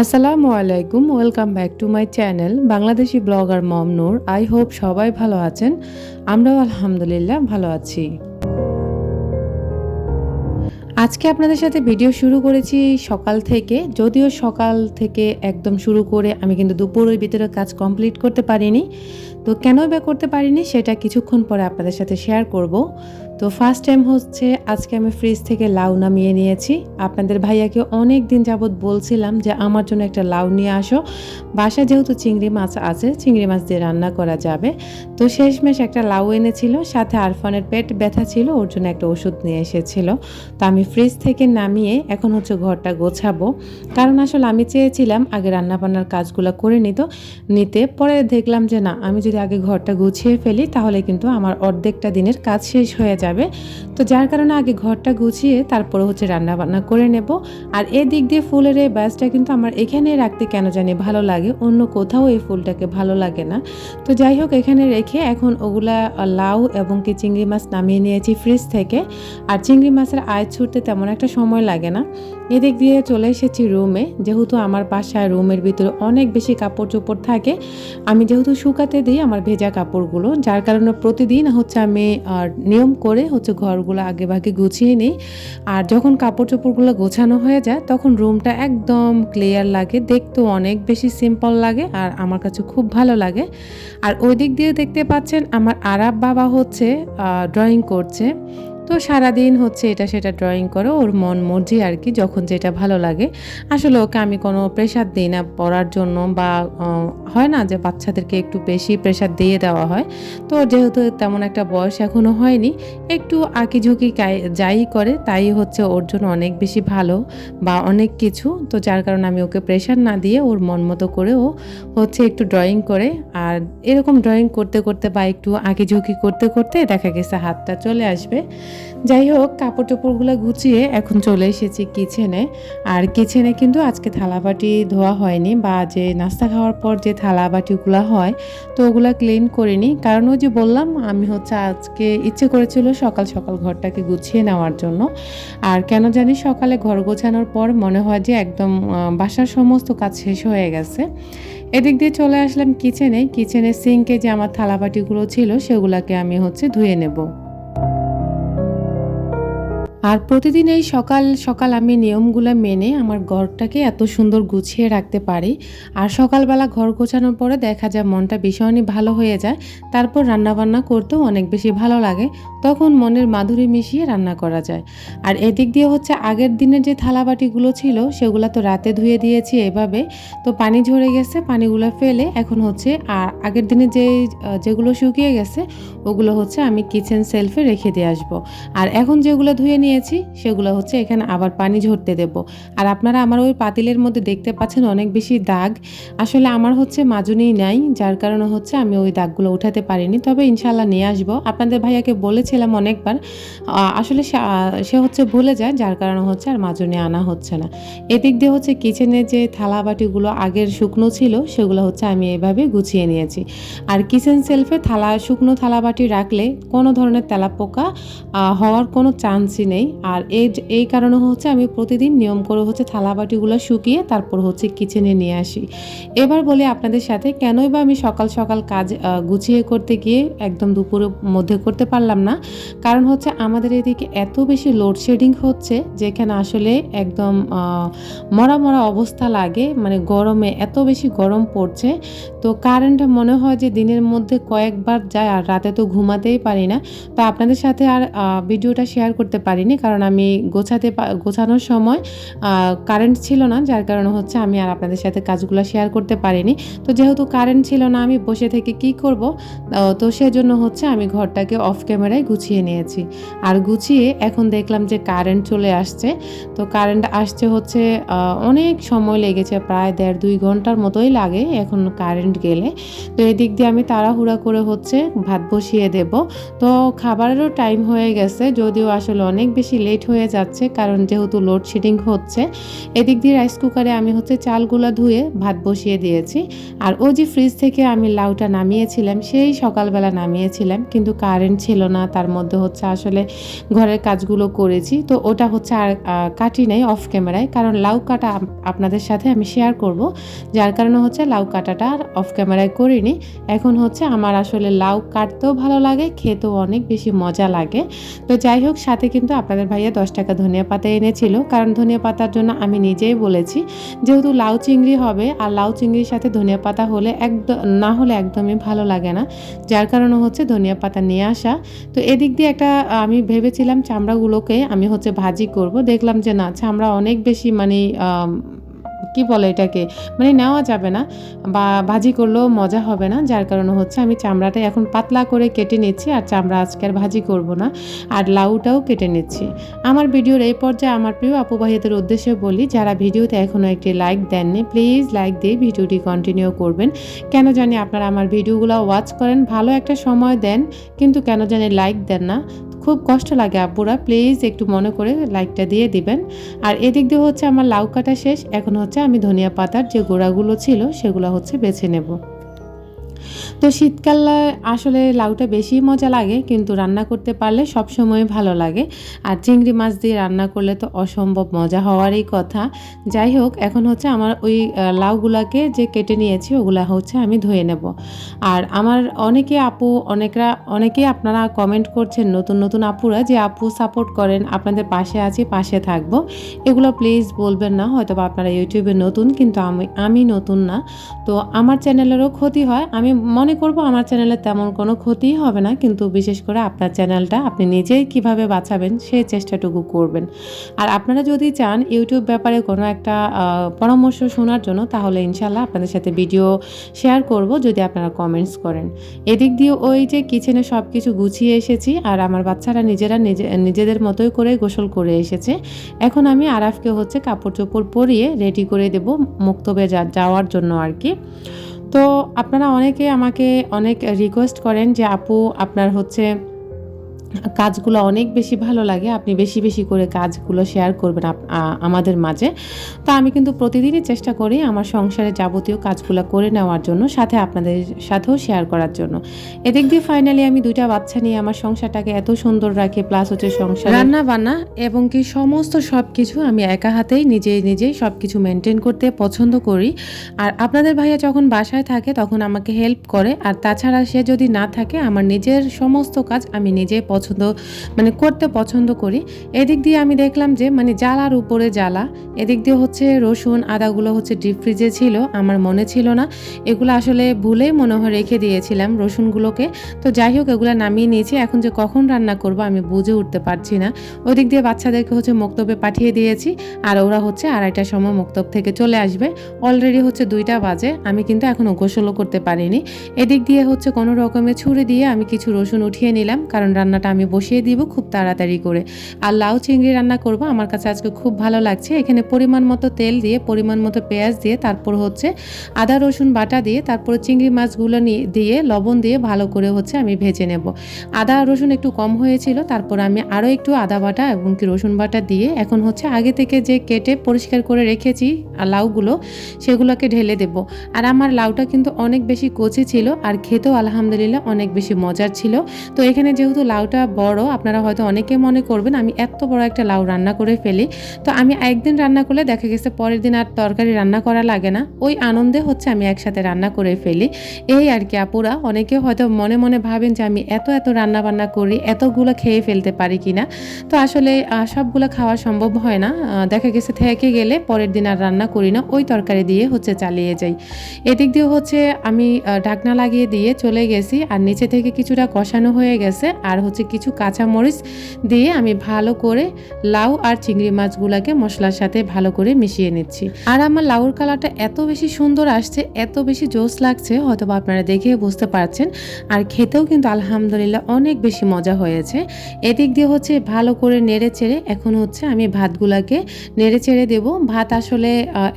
আসসালামু আলাইকুম, welcome back to my channel Bangladeshi blogger Mom Noor. I hope সবাই ভালো আছেন। আমরাও আলহামদুলিল্লাহ ভালো আছি। আজকে আপনাদের সাথে ভিডিও শুরু করেছি সকাল থেকে। যদিও সকাল থেকে একদম শুরু করে আমি কিন্তু দুপুরের ভিতরে কাজ কমপ্লিট করতে পারিনি। তো কেন বা করতে পারিনি সেটা কিছুক্ষণ পরে আপনাদের সাথে শেয়ার করব। তো ফার্স্ট টাইম হচ্ছে আজকে আমি ফ্রিজ থেকে লাউ নামিয়ে নিয়েছি। আপনাদের ভাইয়াকে অনেক দিন যাবৎ বলছিলাম যে, আমার জন্য একটা লাউ নিয়ে আসো। বাসা যেহেতু চিংড়ি মাছ আছে, চিংড়ি মাছ দিয়ে রান্না করা যাবে। তো শেষমেশ একটা লাউ এনেছিল, সাথে আরফানের পেট ব্যথা ছিল, ওর জন্য একটা ওষুধ নিয়ে এসেছিল। তো আমি ফ্রিজ থেকে নামিয়ে এখন হচ্ছে ঘরটা গোছাবো। কারণ আসলে আমি চেয়েছিলাম আগে রান্নাবান্নার কাজগুলো করে নিত, নিতে। পরে দেখলাম যে না, আমি যদি আগে ঘরটা গুছিয়ে ফেলি তাহলে কিন্তু আমার অর্ধেকটা দিনের কাজ শেষ হয়ে যাবে। তো যার কারণে আগে ঘরটা গুছিয়ে তারপরে হচ্ছে রান্নাবান্না করে নেব। আর এদিক দিয়ে ফুলের এই ব্যাসটা কিন্তু আমার এখানে রাখতে কেন জানি ভালো লাগে, অন্য কোথাও এই ফুলটাকে ভালো লাগে না। তো যাই হোক, এখানে রেখে এখন ওগুলা লাউ এবং কি চিংড়ি মাছ নামিয়ে নিয়েছি ফ্রিজ থেকে। আর চিংড়ি মাছের আয় ছুটতে তেমন একটা সময় লাগে না। এদিক দিয়ে চলে এসেছি রুমে। যেহেতু আমার বাসায় রুমের ভিতরে অনেক বেশি কাপড় চোপড় থাকে, আমি যেহেতু শুকাতে দিই আমার ভেজা কাপড়গুলো, যার কারণে প্রতিদিন হচ্ছে আমি নিয়ম করে হচ্ছে ঘরগুলো আগে ভাগে গুছিয়ে নিই। আর যখন কাপড় চোপড়গুলো গোছানো হয়ে যায়, তখন রুমটা একদম ক্লিয়ার লাগে, দেখতেও অনেক বেশি সিম্পল লাগে আর আমার কাছে খুব ভালো লাগে। আর ওই দিক দিয়ে দেখতে পাচ্ছেন আমার আরাব বাবা হচ্ছে ড্রয়িং করছে। তো সারাদিন হচ্ছে এটা সেটা ড্রয়িং করো, ওর মন মর্জি আর কি, যখন যেটা ভালো লাগে। আসলে ওকে আমি কোনো প্রেশার দিই না পড়ার জন্য বা হয় না যে বাচ্চাদেরকে একটু বেশি প্রেশার দিয়ে দেওয়া হয়। তো যেহেতু তেমন একটা বয়স এখনও হয়নি, একটু আঁকি ঝুঁকি যাই করে তাই হচ্ছে ওর জন্য অনেক বেশি ভালো বা অনেক কিছু। তো যার কারণে আমি ওকে প্রেশার না দিয়ে ওর মন মতো করে ও হচ্ছে একটু ড্রয়িং করে। আর এরকম ড্রয়িং করতে করতে বা একটু আঁকি ঝুঁকি করতে করতে দেখা গেছে হাতটা চলে আসবে। যাই হোক কাপড় টাপড়গুলো গুছিয়ে এখন চলে এসেছি কিচেনে আর কিচেনে কিন্তু আজকে থালাবাটি ধোয়া হয়নি বা যে নাস্তা খাওয়ার পর যে থালাবাটিগুলো হয়, তো ওগুলো ক্লিন করিনি। কারণ ওই যে বললাম, আমি হচ্ছে আজকে ইচ্ছে করেছিল সকাল সকাল ঘরটাকে গুছিয়ে নেওয়ার জন্য। আর কেন জানি সকালে ঘর গোছানোর পর মনে হয় যে একদম বাসার সমস্ত কাজ শেষ হয়ে গেছে। এদিক দিয়ে চলে আসলাম কিচেনে কিচেনে সিঙ্কে যে আমার থালাবাটিগুলো ছিল, সেগুলোকে আমি হচ্ছে ধুয়ে নেব। আর প্রতিদিন এই সকাল সকাল আমি নিয়মগুলো মেনে আমার ঘরটাকে এত সুন্দর গুছিয়ে রাখতে পারি। আর সকালবেলা ঘর গোছানোর পরে দেখা যায় মনটা ভীষণই ভালো হয়ে যায়। তারপর রান্নাবান্না করতেও অনেক বেশি ভালো লাগে। তখন মনের মাধুরী মিশিয়ে রান্না করা যায়। আর এদিক দিয়ে হচ্ছে আগের দিনের যে থালাবাটিগুলো ছিল, সেগুলো তো রাতে ধুয়ে দিয়েছি এভাবে। তো পানি ঝরে গেছে, পানিগুলো ফেলে এখন হচ্ছে আর আগের দিনে যে, যেগুলো শুকিয়ে গেছে, ওগুলো হচ্ছে আমি কিচেন সেলফে রেখে দিয়ে আসব। আর এখন যেগুলো ধুয়ে নিয়ে নিয়েছি, সেগুলো হচ্ছে এখানে আবার পানি ঝরতে দেব। আর আপনারা আমার ওই পাতিলের মধ্যে দেখতে পাচ্ছেন অনেক বেশি দাগ। আসলে আমার হচ্ছে মাজুনি নাই, যার কারণে হচ্ছে আমি ওই দাগগুলো উঠাতে পারিনি। তবে ইনশাল্লাহ নিয়ে আসব। আপনাদের ভাইয়াকে বলেছিলাম অনেকবার আসলে সে হচ্ছে ভুলে যায়, যার কারণে হচ্ছে আর মাজুনি আনা হচ্ছে না। এদিক দিয়ে হচ্ছে কিচেনে যে থালা বাটিগুলো আগের শুকনো ছিল, সেগুলো হচ্ছে আমি এভাবে গুছিয়ে নিয়েছি। আর কিচেন সেলফে থালা, শুকনো থালা বাটি রাখলে কোনো ধরনের তেলাপোকা হওয়ার কোনো চান্সই নেই। আর এই এই কারণে হচ্ছে আমি প্রতিদিন নিয়ম করে হচ্ছে থালা বাটিগুলো শুকিয়ে তারপর হচ্ছে কিচেনে নিয়ে আসি। এবার বলি আপনাদের সাথে, কেনই বা আমি সকাল সকাল কাজ গুছিয়ে করতে গিয়ে একদম দুপুরের মধ্যে করতে পারলাম না। কারণ হচ্ছে আমাদের এদিকে এত বেশি লোডশেডিং হচ্ছে, যেখানে আসলে একদম মরা মরা অবস্থা লাগে। মানে গরমে এত বেশি গরম পড়ছে। তো কারেন্ট মনে হয় যে দিনের মধ্যে কয়েকবার যায় আর রাতে তো ঘুমাতেই পারি না। তো আপনাদের সাথে আর ভিডিওটা শেয়ার করতে পারিনি কারণ আমি গোছাতে গোছানোর সময় কারেন্ট ছিল না, যার কারণে হচ্ছে আমি আর আপনাদের সাথে কাজগুলো শেয়ার করতে পারিনি। তো যেহেতু কারেন্ট ছিল না, আমি বসে থেকে কি করব? তো সেজন্য হচ্ছে আমি ঘরটাকে অফ ক্যামেরায় গুছিয়ে নিয়েছি। আর গুছিয়ে এখন দেখলাম যে কারেন্ট চলে আসছে, তো কারেন্ট আসছে হচ্ছে অনেক সময় লেগেছে, প্রায় দেড় দুই ঘণ্টার মতোই লাগে এখন কারেন্ট গেলে। তো এদিক দিয়ে আমি তাড়াহুড়া করে হচ্ছে ভাত বসিয়ে দেব। তো খাবারেরও টাইম হয়ে গেছে, যদিও আসলে অনেক বেশি লেট হয়ে যাচ্ছে, কারণ যেহেতু লোডশেডিং হচ্ছে, এদিক দিয়ে রাইস কুকারে আমি হচ্ছে চালগুলো ধুয়ে ভাত বসিয়ে দিয়েছি। আর ওই যে ফ্রিজ থেকে আমি লাউটা নামিয়েছিলাম, সেই সকালবেলা নামিয়েছিলাম, কিন্তু কারেন্ট ছিল না, তার মধ্যে হচ্ছে আসলে ঘরের কাজগুলো করেছি। তো ওটা হচ্ছে আর কাটি নাই অফ ক্যামেরায় কারণ লাউ কাটা আপনাদের সাথে আমি শেয়ার করব। যার কারণে হচ্ছে লাউ কাটাটা আর অফ ক্যামেরায় করিনি। এখন হচ্ছে আমার আসলে লাউ কাটতেও ভালো লাগে, খেতেও অনেক বেশি মজা লাগে। তো যাই হোক, সাথে কিন্তু আপনাদের ভাইয়া দশ টাকা ধনিয়া পাতা এনেছিল। কারণ ধনিয়া পাতার জন্য আমি নিজেই বলেছি, যেহেতু লাউ চিংড়ি হবে আর লাউ চিংড়ির সাথে ধনিয়া পাতা হলে একদম না হলে একদমই ভালো লাগে না। যার কারণে হচ্ছে ধনিয়া পাতা নিয়ে আসা। তো এদিক দিয়ে একটা, আমি ভেবেছিলাম চামড়াগুলোকে আমি হচ্ছে ভাজি করব। দেখলাম যে না, চামড়া অনেক বেশি মানে কি বলে এটাকে? মানে নেওয়া যাবে না বা ভাজি করলেও মজা হবে না, যার কারণে হচ্ছে আমি চামড়াটা এখন পাতলা করে কেটে নিচ্ছি আর চামড়া আজকে আর ভাজি করব না। আর লাউটাও কেটে নিচ্ছি। আমার ভিডিওর এই পর্যায়ে আমার প্রিয় আপু উদ্দেশ্যে বলি, যারা ভিডিওতে এখনও একটি লাইক দেননি, প্লিজ লাইক দিয়ে ভিডিওটি কন্টিনিউ করবেন। কেন জানি আপনারা আমার ভিডিওগুলো ওয়াচ করেন, ভালো একটা সময় দেন, কিন্তু কেন জানি লাইক দেন না। খুব কষ্ট লাগে আব্বুরা। প্লিজ একটু মনে করে লাইকটা দিয়ে দিবেন। আর এদিক দিয়ে হচ্ছে আমার লাউ কাটা শেষ। এখন হচ্ছে আমি ধনিয়া পাতার যে গোড়াগুলো ছিল, সেগুলো হচ্ছে বেছে নেব। তো শীতকালে আসলে লাউটা বেশি মজা লাগে, কিন্তু রান্না করতে পারলে সব সময় ভালো লাগে। আর চিংড়ি মাছ দিয়ে রান্না করলে তো অসম্ভব মজা হওয়ারই কথা। যাই হোক, এখন হচ্ছে আমার ওই লাউগুলাকে যে কেটে নিয়েছি, ওগুলা হচ্ছে আমি ধুয়ে নেব। আর আমার অনেকে আপু, অনেকরা, অনেকেই আপনারা কমেন্ট করছেন, নতুন নতুন আপুরা, যে আপু সাপোর্ট করেন, আপনাদের পাশে আছি, পাশে থাকব। এগুলো প্লিজ বলবেন না হয়তো আপনারা ইউটিউবে নতুন, কিন্তু আমি আমি নতুন না। তো আমার চ্যানেলেরও ক্ষতি হয়, আমি মনে করব আমার চ্যানেলে তেমন কোনো ক্ষতিই হবে না, কিন্তু বিশেষ করে আপনার চ্যানেলটা আপনি নিজেই কীভাবে বাঁচাবেন সেই চেষ্টাটুকু করবেন। আর আপনারা যদি চান ইউটিউব ব্যাপারে কোনো একটা পরামর্শ শোনার জন্য, তাহলে ইনশাল্লাহ আপনাদের সাথে ভিডিও শেয়ার করব, যদি আপনারা কমেন্টস করেন। এদিক দিয়ে ওই যে কিচেনে সব কিছু গুছিয়ে এসেছি, আর আমার বাচ্চারা নিজেরা নিজে, নিজেদের মতোই করে গোসল করে এসেছে। এখন আমি আরাফকে হচ্ছে কাপড় চোপড় পরিয়ে রেডি করে দেব মুক্তবে যাওয়ার জন্য আর কি। তো আপনারা অনেকে আমাকে অনেক রিকোয়েস্ট করেন যে আপু আপনার হচ্ছে কাজগুলো অনেক বেশি ভালো লাগে, আপনি বেশি বেশি করে কাজগুলো শেয়ার করবেন আমাদের মাঝে। তা আমি কিন্তু প্রতিদিনই চেষ্টা করি আমার সংসারে যাবতীয় কাজগুলো করে নেওয়ার জন্য, সাথে আপনাদের সাথেও শেয়ার করার জন্য। এদিক দিয়ে ফাইনালি আমি দুইটা বাচ্চা নিয়ে আমার সংসারটাকে এত সুন্দর রাখি প্লাস হচ্ছে সংসার রান্না বান্না এবং কি সমস্ত সব কিছু আমি একা হাতেই নিজে নিজেই সব কিছু মেনটেন করতে পছন্দ করি। আর আপনাদের ভাইয়া যখন বাসায় থাকে তখন আমাকে হেল্প করে, আর তাছাড়া সে যদি না থাকে, আমার নিজের সমস্ত কাজ আমি নিজে পছন্দ মানে করতে পছন্দ করি। এদিক দিয়ে আমি দেখলাম যে মানে জ্বালার উপরে জ্বালা, এদিক দিয়ে হচ্ছে রসুন, আদাগুলো হচ্ছে ডিপ ফ্রিজে ছিল, আমার মনে ছিল না। এগুলো আসলে ভুলেই মনে হয় রেখে দিয়েছিলাম রসুনগুলোকে। তো যাই হোক, এগুলো নামিয়ে নিয়েছি। এখন যে কখন রান্না করব আমি বুঝে উঠতে পারছি না। ওদিক দিয়ে বাচ্চাদেরকে হচ্ছে মক্তবে পাঠিয়ে দিয়েছি, আর ওরা হচ্ছে আড়াইটার সময় মক্তব থেকে চলে আসবে। অলরেডি হচ্ছে দুইটা বাজে, আমি কিন্তু এখনও গোসলও করতে পারিনি। এদিক দিয়ে হচ্ছে কোনো রকমের ছুরি দিয়ে আমি কিছু রসুন উঠিয়ে নিলাম, কারণ রান্নাটা আমি বসিয়ে দিব খুব তাড়াতাড়ি করে। আর লাউ চিংড়ি রান্না করব, আমার কাছে আজকে খুব ভালো লাগছে। এখানে পরিমাণ মতো তেল দিয়ে, পরিমাণ মতো পেঁয়াজ দিয়ে, তারপর হচ্ছে আদা, রসুন বাটা দিয়ে, তারপরে চিংড়ি মাছগুলো নিয়ে দিয়ে, লবণ দিয়ে ভালো করে হচ্ছে আমি ভেজে নেব। আদা, রসুন একটু কম হয়েছিল, তারপর আমি আরও একটু আদা বাটা এবং কি রসুন বাটা দিয়ে এখন হচ্ছে আগে থেকে যে কেটে পরিষ্কার করে রেখেছি, আর লাউগুলো, সেগুলোকে ঢেলে দেব। আর আমার লাউটা কিন্তু অনেক বেশি কচি ছিল, আর খেতেও আলহামদুলিল্লাহ অনেক বেশি মজার ছিল। তো এখানে যেহেতু লাউটা বড়, আপনারা হয়তো অনেকে মনে করবেন আমি এত বড় একটা লাউ রান্না করে ফেলি। তো আমি একদিন রান্না করলে দেখা গেছে পরের দিন আর তরকারি রান্না করা লাগে না। ওই আনন্দে হচ্ছে আমি একসাথে রান্না করে ফেলি। এই আর কি আপুরা, অনেকে হয়তো মনে মনে ভাবেন যে আমি এত এত রান্না বান্না করি, এতগুলো খেয়ে ফেলতে পারি কিনা। তো আসলে সবগুলো খাওয়া সম্ভব হয় না। দেখা গেছে থেকে গেলে পরের দিন আর রান্না করি না, ওই তরকারি দিয়ে হচ্ছে চালিয়ে যাই। এদিক দিয়ে হচ্ছে আমি ঢাকনা লাগিয়ে দিয়ে চলে গেছি, আর নিচে থেকে কিছুটা কষানো হয়ে গেছে, আর হচ্ছে কিছু কাঁচামরিচ দিয়ে আমি ভালো করে লাউ আর চিংড়ি মাছগুলোকে মশলার সাথে ভালো করে মিশিয়ে নিচ্ছি। আর আমার লাউর কালারটা এত বেশি সুন্দর আসছে, এত বেশি জোস লাগছে হয়তো আপনারা দেখে বুঝতে পারছেন। আর খেতেও কিন্তু আলহামদুলিল্লাহ অনেক বেশি মজা হয়েছে। এদিক দিয়ে হচ্ছে ভালো করে নেড়ে চেড়ে এখন হচ্ছে আমি ভাতগুলাকে নেড়ে চেড়ে দেবো। ভাত আসলে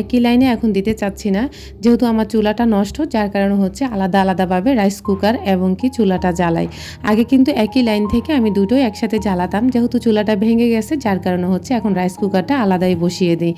একই লাইনে এখন দিতে চাচ্ছি না। যেহেতু আমার চুলাটা নষ্ট, যার কারণে হচ্ছে আলাদা আলাদাভাবে রাইস কুকার এবং কি চুলাটা জ্বালাই। আগে কিন্তু একই লাইন থেকে আমি দুটোই একসাথে জ্বালাতাম, যেহেতু চুলাটা ভেঙে গেছে, যার কারণে হচ্ছে এখন রাইস কুকারটা আলাদাই বসিয়ে দিই।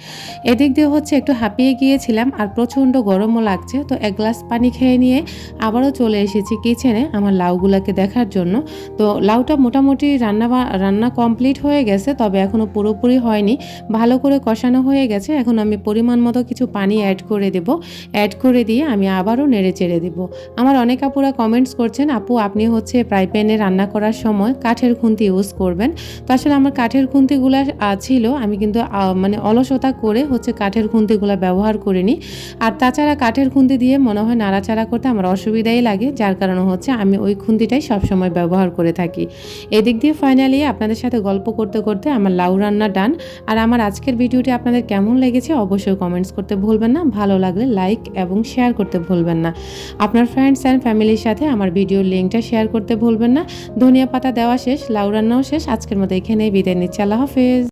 এদিক দিয়ে হচ্ছে একটু হাঁপিয়ে গিয়েছিলাম আর প্রচণ্ড গরমও লাগছে, তো এক গ্লাস পানি খেয়ে নিয়ে আবারও চলে এসেছি কিচেনে আমার লাউগুলাকে দেখার জন্য। তো লাউটা মোটামুটি রান্না রান্না কমপ্লিট হয়ে গেছে, তবে এখনও পুরোপুরি হয়নি। ভালো করে কষানো হয়ে গেছে, এখন আমি পরিমাণ মতো কিছু পানি অ্যাড করে দেব। অ্যাড করে দিয়ে আমি আবারও নেড়ে চেড়ে দেবো। আমার অনেক আপুরা কমেন্টস করছেন, আপু, আপনি হচ্ছে ফ্রাই প্যানে রান্না করার সময় কাঠের খুন্তি ইউজ করবেন। তো আসলে আমার কাঠের খুন্তিগুলো ছিল, আমি কিন্তু মানে অলসতা করে হচ্ছে কাঠের খুন্তিগুলো ব্যবহার করিনি। আর তাছাড়া কাঠের খুন্তি দিয়ে মনে হয় নাড়াচাড়া করতে আমার অসুবিধাই লাগে, যার কারণে হচ্ছে আমি ওই খুন্তিটাই সবসময় ব্যবহার করে থাকি। এদিক দিয়ে ফাইনালি আপনাদের সাথে গল্প করতে করতে আমার লাউ রান্না ডান আর আমার আজকের ভিডিওটি আপনাদের কেমন লেগেছে অবশ্যই কমেন্টস করতে ভুলবেন না। ভালো লাগলে লাইক এবং শেয়ার করতে ভুলবেন না। আপনার ফ্রেন্ডস অ্যান্ড ফ্যামিলির সাথে আমার ভিডিওর লিঙ্কটা শেয়ার করতে ভুলবেন না। ধনিয়া পাতা দেওয়া শেষ লাউ রান্নাও শেষ। আজকের মতো এখানেই বিদায় নিচ্ছি। আল্লাহ হাফেজ।